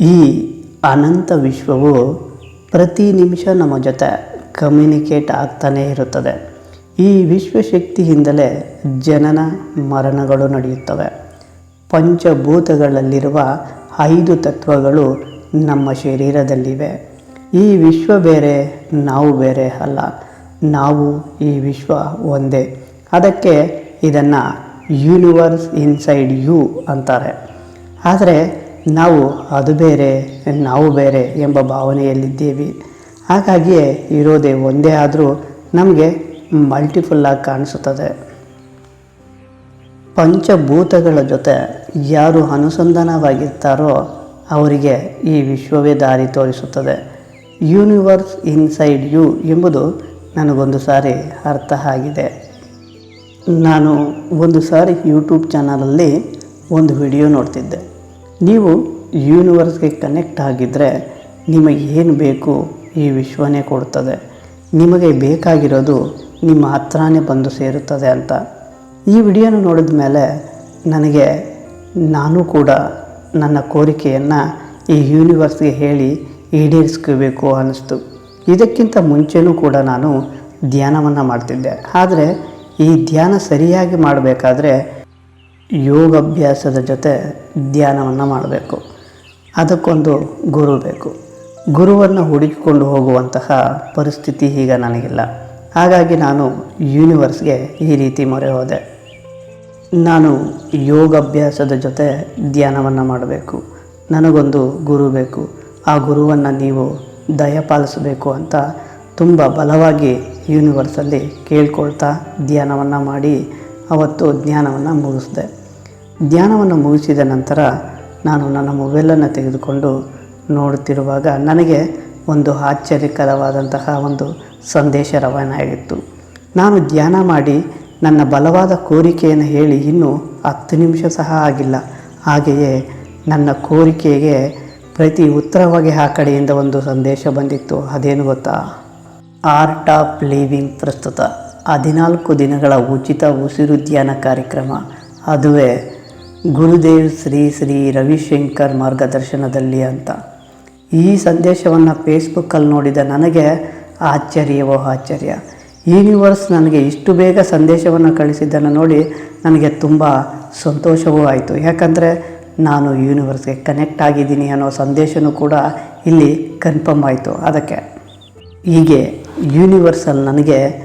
ಈ ಅನಂತ ವಿಶ್ವವು ಪ್ರತಿ ನಿಮಿಷ ನಮ್ಮ ಜೊತೆ ಕಮ್ಯುನಿಕೇಟ್ ಆಗ್ತಾನೇ ಇರುತ್ತದೆ. ಈ ವಿಶ್ವಶಕ್ತಿಯಿಂದಲೇ ಜನನ ಮರಣಗಳು ನಡೆಯುತ್ತವೆ. ಪಂಚಭೂತಗಳಲ್ಲಿರುವ ಐದು ತತ್ವಗಳು ನಮ್ಮ ಶರೀರದಲ್ಲಿವೆ. ಈ ವಿಶ್ವ ಬೇರೆ, ನಾವು ಬೇರೆ ಅಲ್ಲ. ನಾವು ಈ ವಿಶ್ವ ಒಂದೇ. ಅದಕ್ಕೆ ಇದನ್ನು ಯೂನಿವರ್ಸ್ ಇನ್ಸೈಡ್ ಯು ಅಂತಾರೆ. ಆದರೆ ನಾವು, ಅದು ಬೇರೆ, ನಾವು ಬೇರೆ ಎಂಬ ಭಾವನೆಯಲ್ಲಿದ್ದೇವೆ. ಹಾಗಾಗಿಯೇ ಇರೋದೇ ಒಂದೇ ಆದರೂ ನಮಗೆ ಮಲ್ಟಿಫುಲ್ಲಾಗಿ ಕಾಣಿಸುತ್ತದೆ. ಪಂಚಭೂತಗಳ ಜೊತೆ ಯಾರು ಅನುಸಂಧಾನವಾಗಿರ್ತಾರೋ ಅವರಿಗೆ ಈ ವಿಶ್ವವೇ ದಾರಿ ತೋರಿಸುತ್ತದೆ. ಯೂನಿವರ್ಸ್ ಇನ್ಸೈಡ್ ಯು ಎಂಬುದು ನನಗೊಂದು ಸಾರಿ ಅರ್ಥ ಆಗಿದೆ. ನಾನು ಒಂದು ಸಾರಿ ಯೂಟ್ಯೂಬ್ ಚಾನಲಲ್ಲಿ ಒಂದು ವಿಡಿಯೋ ನೋಡ್ತಿದ್ದೆ. ನೀವು ಯೂನಿವರ್ಸ್ಗೆ ಕನೆಕ್ಟ್ ಆಗಿದ್ದರೆ ನಿಮಗೆ ಏನು ಬೇಕು ಈ ವಿಶ್ವನೇ ಕೊಡ್ತದೆ. ನಿಮಗೆ ಬೇಕಾಗಿರೋದು ನಿಮ್ಮ ಹತ್ರನೇ ಬಂದು ಸೇರುತ್ತದೆ ಅಂತ. ಈ ವಿಡಿಯೋನ ನೋಡಿದ ಮೇಲೆ ನನಗೆ ನಾನು ಕೂಡ ನನ್ನ ಕೋರಿಕೆಯನ್ನು ಈ ಯೂನಿವರ್ಸ್ಗೆ ಹೇಳಿ ಈಡೇರಿಸ್ಕೋಬೇಕು ಅನ್ನಿಸ್ತು. ಇದಕ್ಕಿಂತ ಮುಂಚೆನೂ ಕೂಡ ನಾನು ಧ್ಯಾನವನ್ನು ಮಾಡ್ತಿದ್ದೆ. ಆದರೆ ಈ ಧ್ಯಾನ ಸರಿಯಾಗಿ ಮಾಡಬೇಕಾದ್ರೆ ಯೋಗಾಭ್ಯಾಸದ ಜೊತೆ ಧ್ಯಾನವನ್ನು ಮಾಡಬೇಕು. ಅದಕ್ಕೊಂದು ಗುರು ಬೇಕು. ಗುರುವನ್ನು ಹುಡುಕಿಕೊಂಡು ಹೋಗುವಂತಹ ಪರಿಸ್ಥಿತಿ ಈಗ ನನಗಿಲ್ಲ. ಹಾಗಾಗಿ ನಾನು ಯೂನಿವರ್ಸ್ಗೆ ಈ ರೀತಿ ಮೊರೆ ಹೋದೆ. ನಾನು ಯೋಗಾಭ್ಯಾಸದ ಜೊತೆ ಧ್ಯಾನವನ್ನು ಮಾಡಬೇಕು. ನನಗೊಂದು ಗುರು ಬೇಕು. ಆ ಗುರುವನ್ನು ನೀವು ದಯಪಾಲಿಸಬೇಕು ಅಂತ ತುಂಬ ಬಲವಾಗಿ ಯೂನಿವರ್ಸಲ್ಲಿ ಕೇಳ್ಕೊಳ್ತಾ ಧ್ಯಾನವನ್ನು ಮಾಡಿ ಅವತ್ತು ಧ್ಯಾನವನ್ನು ಮುಗಿಸಿದೆ ಧ್ಯಾನವನ್ನು ಮುಗಿಸಿದ ನಂತರ ನಾನು ನನ್ನ ಮೊಬೈಲನ್ನು ತೆಗೆದುಕೊಂಡು ನೋಡುತ್ತಿರುವಾಗ ನನಗೆ ಒಂದು ಆಶ್ಚರ್ಯಕರವಾದಂತಹ ಒಂದು ಸಂದೇಶ ರವಾನೆ ಆಗಿತ್ತು ನಾನು ಧ್ಯಾನ ಮಾಡಿ ನನ್ನ ಬಲವಾದ ಕೋರಿಕೆಯನ್ನು ಹೇಳಿ ಇನ್ನೂ ಹತ್ತು ನಿಮಿಷ ಸಹ ಆಗಿಲ್ಲ. ಹಾಗೆಯೇ ನನ್ನ ಕೋರಿಕೆಗೆ ಪ್ರತಿ ಉತ್ತರವಾಗಿ ಆ ಕಡೆಯಿಂದ ಒಂದು ಸಂದೇಶ ಬಂದಿತ್ತು. ಅದೇನು ಗೊತ್ತಾ? ಆರ್ಟ್ ಆಫ್ ಲಿವಿಂಗ್ ಪ್ರಸ್ತುತ. ಹದಿನಾಲ್ಕು ದಿನಗಳ ಉಚಿತ ಉಸಿರು ಧ್ಯಾನ ಕಾರ್ಯಕ್ರಮ. ಅದುವೇ ಗುರುದೇವ್ ಶ್ರೀ ಶ್ರೀ ರವಿಶಂಕರ್ ಮಾರ್ಗದರ್ಶನದಲ್ಲಿ ಅಂತ. ಈ ಸಂದೇಶವನ್ನು ಫೇಸ್ಬುಕ್ಕಲ್ಲಿ ನೋಡಿದ ನನಗೆ ಆಶ್ಚರ್ಯವೋ ಆಶ್ಚರ್ಯ. ಯೂನಿವರ್ಸ್ ನನಗೆ ಇಷ್ಟು ಬೇಗ ಸಂದೇಶವನ್ನು ಕಳಿಸಿದ್ದನ್ನು ನೋಡಿ ನನಗೆ ತುಂಬ ಸಂತೋಷವೂ ಆಯಿತು. ಯಾಕಂದರೆ ನಾನು ಯೂನಿವರ್ಸ್ಗೆ ಕನೆಕ್ಟ್ ಆಗಿದ್ದೀನಿ ಅನ್ನೋ ಸಂದೇಶನೂ ಕೂಡ ಇಲ್ಲಿ ಕನ್ಫರ್ಮ್ ಆಯಿತು. ಅದಕ್ಕೆ ಹೀಗೆ ಯೂನಿವರ್ಸಲ್ಲಿ ನನಗೆ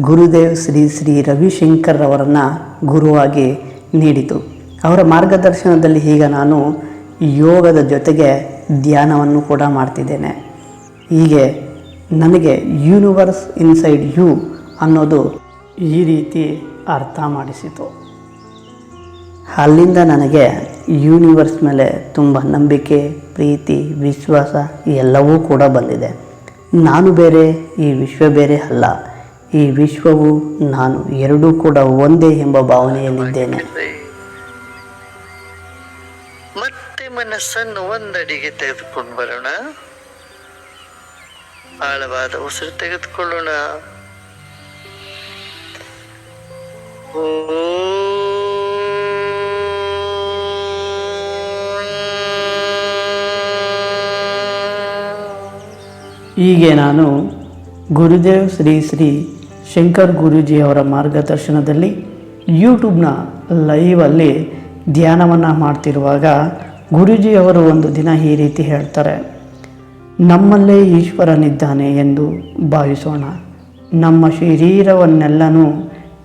ಗುರುದೇವ್ ಶ್ರೀ ಶ್ರೀ ರವಿಶಂಕರ್ ಅವರನ್ನು ಗುರುವಾಗಿ ನೀಡಿತು. ಅವರ ಮಾರ್ಗದರ್ಶನದಲ್ಲಿ ಈಗ ನಾನು ಯೋಗದ ಜೊತೆಗೆ ಧ್ಯಾನವನ್ನು ಕೂಡ ಮಾಡ್ತಿದ್ದೇನೆ. ಹೀಗೆ ನನಗೆ ಯೂನಿವರ್ಸ್ ಇನ್ಸೈಡ್ ಯು ಅನ್ನೋದು ಈ ರೀತಿ ಅರ್ಥ ಮಾಡಿಸಿತು. ಅಲ್ಲಿಂದ ನನಗೆ ಯೂನಿವರ್ಸ್ ಮೇಲೆ ತುಂಬ ನಂಬಿಕೆ, ಪ್ರೀತಿ, ವಿಶ್ವಾಸ ಎಲ್ಲವೂ ಕೂಡ ಬಂದಿದೆ. ನಾನು ಬೇರೆ, ಈ ವಿಶ್ವ ಬೇರೆ ಅಲ್ಲ. ಈ ವಿಶ್ವವು ನಾನು ಎರಡೂ ಕೂಡ ಒಂದೇ ಎಂಬ ಭಾವನೆಯಲ್ಲಿದ್ದೇನೆ. ಮತ್ತೆ ಮನಸ್ಸನ್ನು ಒಂದಡಿಗೆ ತೆಗೆದುಕೊಂಡು ಬರೋಣ. ಆಳವಾದ ಉಸಿರು ತೆಗೆದುಕೊಳ್ಳೋಣ. ಹೀಗೆ ನಾನು ಗುರುದೇವ್ ಶ್ರೀ ಶ್ರೀ ಶಂಕರ್ ಗುರೂಜಿಯವರ ಮಾರ್ಗದರ್ಶನದಲ್ಲಿ ಯೂಟ್ಯೂಬ್ನ ಲೈವಲ್ಲಿ ಧ್ಯಾನವನ್ನು ಮಾಡ್ತಿರುವಾಗ ಗುರೂಜಿಯವರು ಒಂದು ದಿನ ಈ ರೀತಿ ಹೇಳ್ತಾರೆ, ನಮ್ಮಲ್ಲೇ ಈಶ್ವರನಿದ್ದಾನೆ ಎಂದು ಭಾವಿಸೋಣ. ನಮ್ಮ ಶರೀರವನ್ನೆಲ್ಲನೂ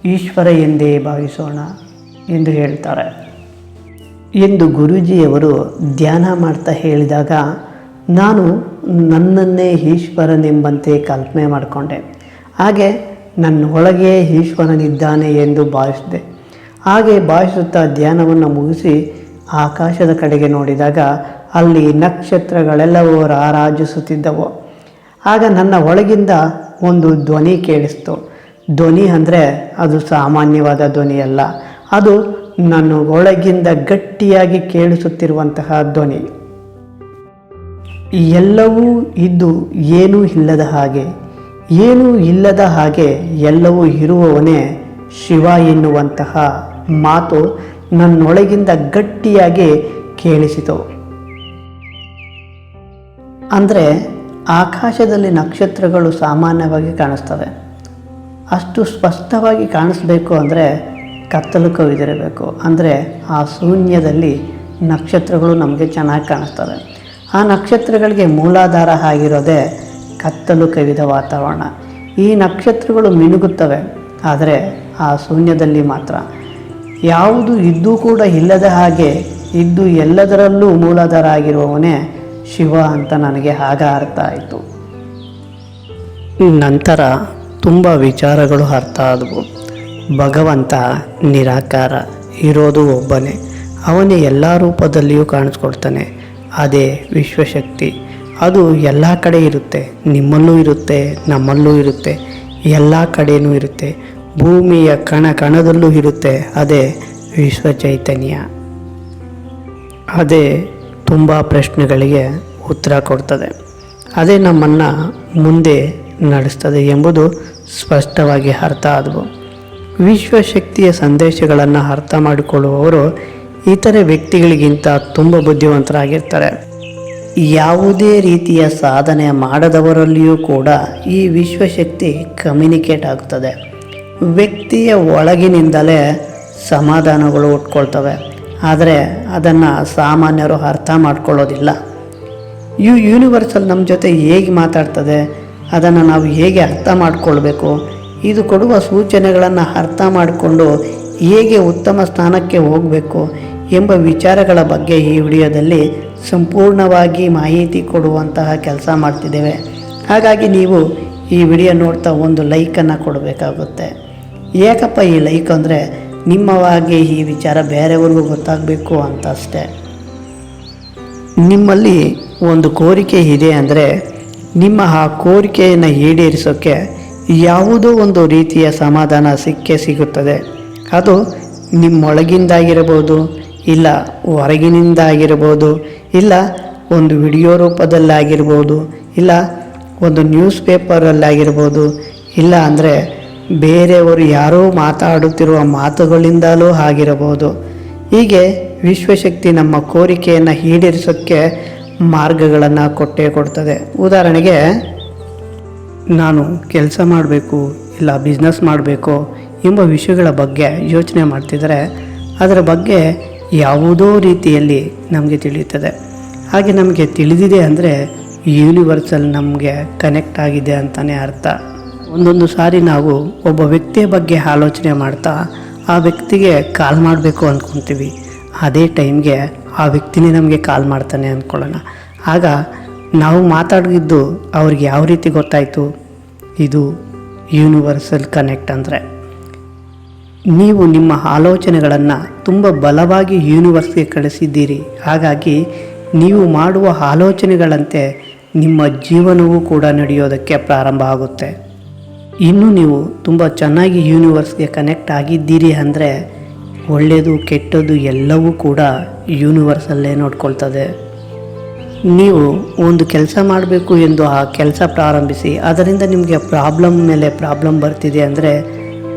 ಈಶ್ವರ ಎಂದೇ ಭಾವಿಸೋಣ ಎಂದು ಹೇಳ್ತಾರೆ. ಎಂದು ಗುರೂಜಿಯವರು ಧ್ಯಾನ ಮಾಡ್ತಾ ಹೇಳಿದಾಗ, ನಾನು ನನ್ನನ್ನೇ ಈಶ್ವರನೆಂಬಂತೆ ಕಲ್ಪನೆ ಮಾಡಿಕೊಂಡೆ. ಹಾಗೆ ನನ್ನ ಒಳಗೆ ಈಶ್ವರನಿದ್ದಾನೆ ಎಂದು ಭಾವಿಸಿದೆ. ಹಾಗೆ ಭಾವಿಸುತ್ತಾ ಧ್ಯಾನವನ್ನು ಮುಗಿಸಿ ಆಕಾಶದ ಕಡೆಗೆ ನೋಡಿದಾಗ ಅಲ್ಲಿ ನಕ್ಷತ್ರಗಳೆಲ್ಲವೂ ರಾರಾಜಿಸುತ್ತಿದ್ದವು. ಆಗ ನನ್ನ ಒಳಗಿಂದ ಒಂದು ಧ್ವನಿ ಕೇಳಿಸ್ತು. ಧ್ವನಿ ಅಂದರೆ ಅದು ಸಾಮಾನ್ಯವಾದ ಧ್ವನಿಯಲ್ಲ, ಅದು ನನ್ನ ಒಳಗಿಂದ ಗಟ್ಟಿಯಾಗಿ ಕೇಳಿಸುತ್ತಿರುವಂತಹ ಧ್ವನಿ. ಎಲ್ಲವೂ ಇದ್ದು ಏನೂ ಇಲ್ಲದ ಹಾಗೆ ಏನೂ ಇಲ್ಲದ ಹಾಗೆ ಎಲ್ಲವೂ ಇರುವವನೇ ಶಿವ ಎನ್ನುವಂತಹ ಮಾತು ನನ್ನೊಳಗಿಂದ ಗಟ್ಟಿಯಾಗಿ ಕೇಳಿಸಿತು. ಅಂದರೆ ಆಕಾಶದಲ್ಲಿ ನಕ್ಷತ್ರಗಳು ಸಾಮಾನ್ಯವಾಗಿ ಕಾಣಿಸ್ತವೆ. ಅಷ್ಟು ಸ್ಪಷ್ಟವಾಗಿ ಕಾಣಿಸ್ಬೇಕು ಅಂದರೆ ಕತ್ತಲು ಕವಿದಿರಬೇಕು. ಅಂದರೆ ಆ ಶೂನ್ಯದಲ್ಲಿ ನಕ್ಷತ್ರಗಳು ನಮಗೆ ಚೆನ್ನಾಗಿ ಕಾಣಿಸ್ತವೆ. ಆ ನಕ್ಷತ್ರಗಳಿಗೆ ಮೂಲಾಧಾರ ಆಗಿರೋದೇ ಕತ್ತಲು ಕವಿದ ವಾತಾವರಣ. ಈ ನಕ್ಷತ್ರಗಳು ಮಿನುಗುತ್ತವೆ. ಆದರೆ ಆ ಶೂನ್ಯದಲ್ಲಿ ಮಾತ್ರ. ಯಾವುದು ಇದ್ದೂ ಕೂಡ ಇಲ್ಲದ ಹಾಗೆ ಇದ್ದು ಎಲ್ಲದರಲ್ಲೂ ಮೂಲಾಧಾರ ಆಗಿರುವವನೇ ಶಿವ ಅಂತ ನನಗೆ ಆಗ ಅರ್ಥ ಆಯಿತು. ನಂತರ ತುಂಬ ವಿಚಾರಗಳು ಅರ್ಥ ಆದವು. ಭಗವಂತ ನಿರಾಕಾರ, ಇರೋದು ಒಬ್ಬನೇ. ಅವನೇ ಎಲ್ಲ ರೂಪದಲ್ಲಿಯೂ ಕಾಣಿಸ್ಕೊಡ್ತಾನೆ ಅದೇ ವಿಶ್ವಶಕ್ತಿ. ಅದು ಎಲ್ಲ ಕಡೆ ಇರುತ್ತೆ. ನಿಮ್ಮಲ್ಲೂ ಇರುತ್ತೆ, ನಮ್ಮಲ್ಲೂ ಇರುತ್ತೆ. ಎಲ್ಲ ಕಡೆಯೂ ಇರುತ್ತೆ. ಭೂಮಿಯ ಕಣ ಕಣದಲ್ಲೂ ಇರುತ್ತೆ. ಅದೇ ವಿಶ್ವ ಚೈತನ್ಯ. ಅದೇ ತುಂಬ ಪ್ರಶ್ನೆಗಳಿಗೆ ಉತ್ತರ ಕೊಡ್ತದೆ. ಅದೇ ನಮ್ಮನ್ನು ಮುಂದೆ ನಡೆಸ್ತದೆ ಎಂಬುದು ಸ್ಪಷ್ಟವಾಗಿ ಅರ್ಥ ಆದವು. ವಿಶ್ವಶಕ್ತಿಯ ಸಂದೇಶಗಳನ್ನು ಅರ್ಥ ಮಾಡಿಕೊಳ್ಳುವವರು ಇತರೆ ವ್ಯಕ್ತಿಗಳಿಗಿಂತ ತುಂಬ ಬುದ್ಧಿವಂತರಾಗಿರ್ತಾರೆ. ಯಾವುದೇ ರೀತಿಯ ಸಾಧನೆ ಮಾಡದವರಲ್ಲಿಯೂ ಕೂಡ ಈ ವಿಶ್ವಶಕ್ತಿ ಕಮ್ಯುನಿಕೇಟ್ ಆಗ್ತದೆ. ವ್ಯಕ್ತಿಯ ಒಳಗಿನಿಂದಲೇ ಸಮಾಧಾನಗಳು ಉಟ್ಕೊಳ್ತವೆ. ಆದರೆ ಅದನ್ನು ಸಾಮಾನ್ಯರು ಅರ್ಥ ಮಾಡ್ಕೊಳ್ಳೋದಿಲ್ಲ. ಈ ಯೂನಿವರ್ಸಲ್ ನಮ್ಮ ಜೊತೆ ಹೇಗೆ ಮಾತಾಡ್ತದೆ, ಅದನ್ನು ನಾವು ಹೇಗೆ ಅರ್ಥ ಮಾಡಿಕೊಳ್ಬೇಕು, ಇದು ಕೊಡುವ ಸೂಚನೆಗಳನ್ನು ಅರ್ಥ ಮಾಡಿಕೊಂಡು ಹೇಗೆ ಉತ್ತಮ ಸ್ಥಾನಕ್ಕೆ ಹೋಗಬೇಕು ಎಂಬ ವಿಚಾರಗಳ ಬಗ್ಗೆ ಈ ವಿಡಿಯೋದಲ್ಲಿ ಸಂಪೂರ್ಣವಾಗಿ ಮಾಹಿತಿ ಕೊಡುವಂತಹ ಕೆಲಸ ಮಾಡ್ತಿದ್ದೇವೆ. ಹಾಗಾಗಿ ನೀವು ಈ ವಿಡಿಯೋ ನೋಡ್ತಾ ಒಂದು ಲೈಕನ್ನು ಕೊಡಬೇಕಾಗುತ್ತೆ. ಏಕಪ್ಪ, ಈ ಲೈಕ್ ಅಂದರೆ ನಿಮ್ಮವಾಗಿ ಈ ವಿಚಾರ ಬೇರೆಯವ್ರಿಗೂ ಗೊತ್ತಾಗಬೇಕು ಅಂತ ಅಷ್ಟೇ ನಿಮ್ಮಲ್ಲಿ ಒಂದು ಕೋರಿಕೆ ಇದೆ ಅಂದರೆ ನಿಮ್ಮ ಆ ಕೋರಿಕೆಯನ್ನು ಈಡೇರಿಸೋಕ್ಕೆ ಯಾವುದೋ ಒಂದು ರೀತಿಯ ಸಮಾಧಾನ ಸಿಕ್ಕೇ ಸಿಗುತ್ತದೆ. ಅದು ನಿಮ್ಮೊಳಗಿಂದಾಗಿರಬಹುದು ಇಲ್ಲ ಹೊರಗಿನಿಂದ ಆಗಿರ್ಬೋದು ಇಲ್ಲ ಒಂದು ವಿಡಿಯೋ ರೂಪದಲ್ಲಾಗಿರ್ಬೋದು, ಇಲ್ಲ ಒಂದು ನ್ಯೂಸ್ ಪೇಪರಲ್ಲಾಗಿರ್ಬೋದು, ಇಲ್ಲ ಅಂದರೆ ಬೇರೆಯವರು ಯಾರೋ ಮಾತಾಡುತ್ತಿರುವ ಮಾತುಗಳಿಂದಲೂ ಆಗಿರಬಹುದು ಹೀಗೆ ವಿಶ್ವಶಕ್ತಿ ನಮ್ಮ ಕೋರಿಕೆಯನ್ನು ಈಡೇರಿಸೋಕ್ಕೆ ಮಾರ್ಗಗಳನ್ನು ಕೊಟ್ಟೇ ಕೊಡ್ತದೆ. ಉದಾಹರಣೆಗೆ, ನಾನು ಕೆಲಸ ಮಾಡಬೇಕು, ಇಲ್ಲ ಬಿಸ್ನೆಸ್ ಮಾಡಬೇಕು ಎಂಬ ವಿಷಯಗಳ ಬಗ್ಗೆ ಯೋಚನೆ ಮಾಡ್ತಿದ್ದರೆ, ಅದರ ಬಗ್ಗೆ ಯಾವುದೋ ರೀತಿಯಲ್ಲಿ ನಮಗೆ ತಿಳಿಯುತ್ತದೆ. ಹಾಗೆ ನಮಗೆ ತಿಳಿದಿದೆ ಅಂದರೆ ಯೂನಿವರ್ಸಲ್ ನಮಗೆ ಕನೆಕ್ಟ್ ಆಗಿದೆ ಅಂತಲೇ ಅರ್ಥ. ಒಂದೊಂದು ಸಾರಿ ನಾವು ಒಬ್ಬ ವ್ಯಕ್ತಿಯ ಬಗ್ಗೆ ಆಲೋಚನೆ ಮಾಡ್ತಾ ಆ ವ್ಯಕ್ತಿಗೆ ಕಾಲ್ ಮಾಡಬೇಕು ಅಂದ್ಕೊತೀವಿ ಅದೇ ಟೈಮ್ಗೆ ಆ ವ್ಯಕ್ತಿನೇ ನಮಗೆ ಕಾಲ್ ಮಾಡ್ತಾನೆ ಅಂದ್ಕೊಳ್ಳೋಣ ಆಗ ನಾವು ಮಾತಾಡಿದ್ದು ಅವ್ರಿಗೆ ಯಾವ ರೀತಿ ಗೊತ್ತಾಯಿತು? ಇದು ಯೂನಿವರ್ಸಲ್ ಕನೆಕ್ಟ್ ಅಂದರೆ. ನೀವು ನಿಮ್ಮ ಆಲೋಚನೆಗಳನ್ನು ತುಂಬ ಬಲವಾಗಿ ಯೂನಿವರ್ಸ್ಗೆ ಕಳಿಸಿದ್ದೀರಿ. ಹಾಗಾಗಿ ನೀವು ಮಾಡುವ ಆಲೋಚನೆಗಳಂತೆ ನಿಮ್ಮ ಜೀವನವೂ ಕೂಡ ನಡೆಯೋದಕ್ಕೆ ಪ್ರಾರಂಭ ಆಗುತ್ತೆ. ಇನ್ನು ನೀವು ತುಂಬ ಚೆನ್ನಾಗಿ ಯೂನಿವರ್ಸ್ಗೆ ಕನೆಕ್ಟ್ ಆಗಿದ್ದೀರಿ ಅಂದರೆ ಒಳ್ಳೆಯದು ಕೆಟ್ಟದ್ದು ಎಲ್ಲವೂ ಕೂಡ ಯೂನಿವರ್ಸಲ್ಲೇ ನೋಡ್ಕೊಳ್ತದೆ. ನೀವು ಒಂದು ಕೆಲಸ ಮಾಡಬೇಕು ಎಂದು ಆ ಕೆಲಸ ಪ್ರಾರಂಭಿಸಿ, ಅದರಿಂದ ನಿಮಗೆ ಪ್ರಾಬ್ಲಮ್ ಮೇಲೆ ಪ್ರಾಬ್ಲಮ್ ಬರ್ತಿದೆ ಅಂದರೆ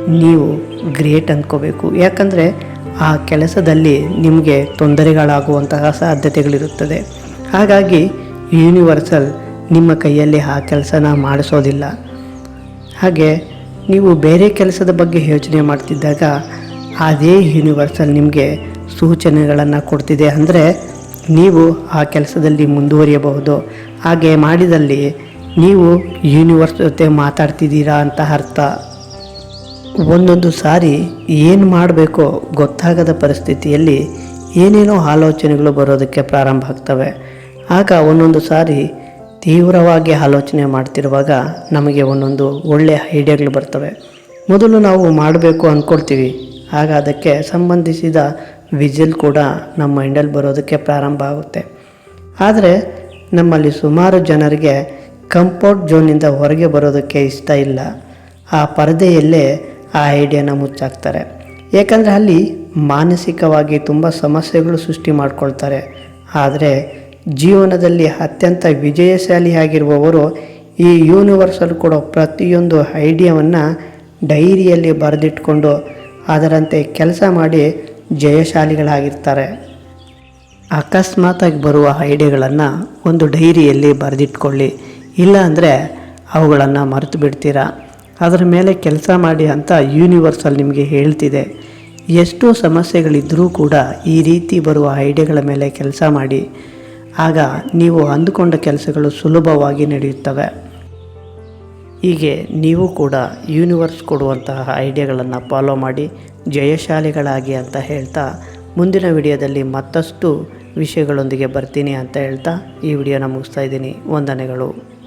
ನೀವು ಗ್ರೇಟ್ ಅಂದ್ಕೋಬೇಕು. ಯಾಕಂದರೆ ಆ ಕೆಲಸದಲ್ಲಿ ನಿಮಗೆ ತೊಂದರೆಗಳಾಗುವಂತಹ ಸಾಧ್ಯತೆಗಳಿರುತ್ತದೆ. ಹಾಗಾಗಿ ಯೂನಿವರ್ಸಲ್ ನಿಮ್ಮ ಕೈಯಲ್ಲಿ ಆ ಕೆಲಸನ ಮಾಡಿಸೋದಿಲ್ಲ. ಹಾಗೆ ನೀವು ಬೇರೆ ಕೆಲಸದ ಬಗ್ಗೆ ಯೋಚನೆ ಮಾಡ್ತಿದ್ದಾಗ ಅದೇ ಯೂನಿವರ್ಸಲ್ ನಿಮಗೆ ಸೂಚನೆಗಳನ್ನು ಕೊಡ್ತಿದೆ ಅಂದರೆ ನೀವು ಆ ಕೆಲಸದಲ್ಲಿ ಮುಂದುವರಿಯಬಹುದು. ಹಾಗೆ ಮಾಡಿದಲ್ಲಿ ನೀವು ಯೂನಿವರ್ಸ್ ಜೊತೆ ಮಾತಾಡ್ತಿದ್ದೀರಾ ಅಂತ ಅರ್ಥ. ಒಂದೊಂದು ಸಾರಿ ಏನು ಮಾಡಬೇಕೋ ಗೊತ್ತಾಗದ ಪರಿಸ್ಥಿತಿಯಲ್ಲಿ ಏನೇನೋ ಆಲೋಚನೆಗಳು ಬರೋದಕ್ಕೆ ಪ್ರಾರಂಭ ಆಗ್ತವೆ. ಆಗ ಒಂದೊಂದು ಸಾರಿ ತೀವ್ರವಾಗಿ ಆಲೋಚನೆ ಮಾಡ್ತಿರುವಾಗ ನಮಗೆ ಒಂದೊಂದು ಒಳ್ಳೆಯ ಐಡಿಯಾಗಳು ಬರ್ತವೆ. ಮೊದಲು ನಾವು ಮಾಡಬೇಕು ಅಂದ್ಕೊಳ್ತೀವಿ ಆಗ ಅದಕ್ಕೆ ಸಂಬಂಧಿಸಿದ ವಿಜಿಲ್ ಕೂಡ ನಮ್ಮ ಮೈಂಡಲ್ಲಿ ಬರೋದಕ್ಕೆ ಪ್ರಾರಂಭ ಆಗುತ್ತೆ. ಆದರೆ ನಮ್ಮಲ್ಲಿ ಸುಮಾರು ಜನರಿಗೆ ಕಂಫರ್ಟ್ ಝೋನಿಂದ ಹೊರಗೆ ಬರೋದಕ್ಕೆ ಇಷ್ಟ ಇಲ್ಲ. ಆ ಪರದೆಯಲ್ಲೇ ಆ ಐಡಿಯಾನ ಮುಚ್ಚಾಕ್ತಾರೆ. ಏಕೆಂದರೆ ಅಲ್ಲಿ ಮಾನಸಿಕವಾಗಿ ತುಂಬ ಸಮಸ್ಯೆಗಳು ಸೃಷ್ಟಿ ಮಾಡ್ಕೊಳ್ತಾರೆ. ಆದರೆ ಜೀವನದಲ್ಲಿ ಅತ್ಯಂತ ವಿಜಯಶಾಲಿಯಾಗಿರುವವರು ಈ ಯೂನಿವರ್ಸಲ್ ಕೊಡೋ ಪ್ರತಿಯೊಂದು ಐಡಿಯಾವನ್ನು ಡೈರಿಯಲ್ಲಿ ಬರೆದಿಟ್ಕೊಂಡು ಅದರಂತೆ ಕೆಲಸ ಮಾಡಿ ಜಯಶಾಲಿಗಳಾಗಿರ್ತಾರೆ. ಅಕಸ್ಮಾತಾಗಿ ಬರುವ ಐಡಿಯಾಗಳನ್ನು ಒಂದು ಡೈರಿಯಲ್ಲಿ ಬರೆದಿಟ್ಕೊಳ್ಳಿ. ಇಲ್ಲ ಅಂದರೆ ಅವುಗಳನ್ನು ಮರೆತು ಬಿಡ್ತೀರಾ ಅದರ ಮೇಲೆ ಕೆಲಸ ಮಾಡಿ ಅಂತ ಯೂನಿವರ್ಸಲ್ ನಿಮಗೆ ಹೇಳ್ತಿದೆ. ಎಷ್ಟೋ ಸಮಸ್ಯೆಗಳಿದ್ದರೂ ಕೂಡ ಈ ರೀತಿ ಬರುವ ಐಡಿಯಾಗಳ ಮೇಲೆ ಕೆಲಸ ಮಾಡಿ. ಆಗ ನೀವು ಅಂದುಕೊಂಡ ಕೆಲಸಗಳು ಸುಲಭವಾಗಿ ನಡೆಯುತ್ತವೆ. ಹೀಗೆ ನೀವು ಕೂಡ ಯೂನಿವರ್ಸ್ ಕೊಡುವಂತಹ ಐಡಿಯಾಗಳನ್ನು ಫಾಲೋ ಮಾಡಿ, ಜಯಶಾಲಿಗಳಾಗಿ ಅಂತ ಹೇಳ್ತಾ ಮುಂದಿನ ವಿಡಿಯೋದಲ್ಲಿ ಮತ್ತಷ್ಟು ವಿಷಯಗಳೊಂದಿಗೆ ಬರ್ತೀನಿ ಅಂತ ಹೇಳ್ತಾ ಈ ವಿಡಿಯೋನ ಮುಗಿಸ್ತಾ ಇದ್ದೀನಿ. ವಂದನೆಗಳು.